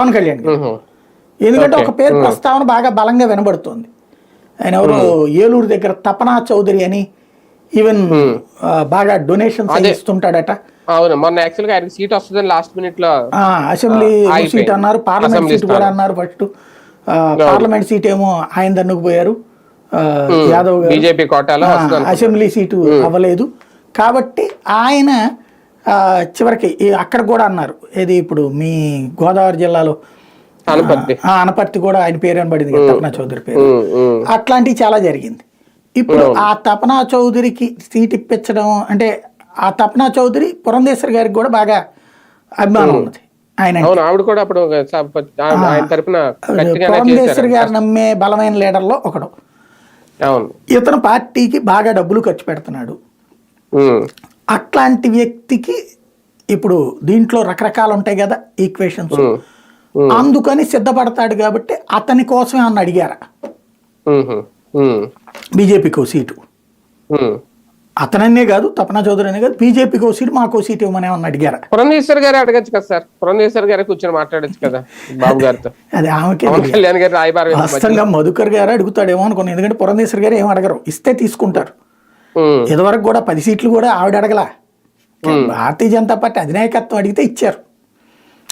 పవన్ కళ్యాణ్. ఎందుకంటే. ఒక పేరు ప్రస్తావన బాగా బలంగా వినబడుతోంది. ఆయన ఎవరు ఏలూరు దగ్గర తపనా చౌదరి అని ఈవెన్ బాగా డొనేషన్స్ అదే. ఇస్తుంటాడట. అవును మొన్న యాక్చువల్గా ఆయనకి సీట్ వస్తుందని లాస్ట్ మినిట్లో అసెంబ్లీ. సీట్ అన్నారు పార్లమెంట్ సీట్ కూడా. అన్నారు ఫస్ట్. పార్లమెంట్ సీట్ ఏమో ఆయన దన్నుకు పోయారు ఆ, యాదవ్ గారు. బీజేపీ కోటాలో వస్తుంది అసెంబ్లీ సీటు అవ్వలేదు. కాబట్టి ఆయన చివరికి అక్కడ కూడా అన్నారు. ఏది ఇప్పుడు మీ గోదావరి జిల్లాలో? అనపర్తి. ఆ, అనపర్తి కూడా ఆయన పేరు అనబడింది తపనా చౌదరి పేరు. అట్లాంటివి చాలా జరిగింది. ఇప్పుడు ఆ తపనా చౌదరికి సీట్ ఇప్పించడం అంటే ఆ తపనా చౌదరి పురంధేశ్వర్ గారికి కూడా బాగా అభిమానం ఉన్నది. ఆయన ఆవిడ కూడా అప్పుడు పురంధేశ్వర్ గారు నమ్మే బలమైన లీడర్లో ఒకడు. ఇతను పార్టీకి బాగా డబ్బులు ఖర్చు పెడుతున్నాడు. అట్లాంటి వ్యక్తికి ఇప్పుడు దీంట్లో రకరకాలు ఉంటాయి కదా ఈక్వేషన్స్ అందుకని సిద్ధపడతాడు కాబట్టి అతని కోసమే అన్న అడిగారా? బీజేపీకి ఓ సీటు. ఉమ్. అతనన్నే కాదు తపనా చౌదరి అనే కాదు బీజేపీకి ఓ సీటు మాకో సీటు ఇవ్వమని ఏమన్నా అడిగారా? పురంధేశ్వర్ గారు అడగచ్చు కదా సార్. పురంధేశ్వర్ గారే కూర్చొని మాట్లాడొచ్చు కదా బాబు గారితో. అది ఆమెకే. కళ్యాణ్ గారు రాయబారం? వాస్తవంగా మధుకర్ గారు అడుగుతాడేమో అనుకున్నాను ఎందుకంటే పురంధేశ్వర్ గారు ఏం అడగరు ఇస్తే తీసుకుంటారు. ఇదివరకు కూడా పది సీట్లు కూడా ఆవిడ అడగలా. భారతీయ జనతా పార్టీ అధినాయకత్వం అడిగితే ఇచ్చారు.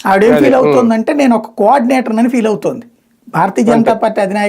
ఆవిడేం ఫీల్ అవుతుందంటే నేను ఒక కోఆర్డినేటర్ అని ఫీల్ అవుతుంది. భారతీయ జనతా పార్టీ అధినాయక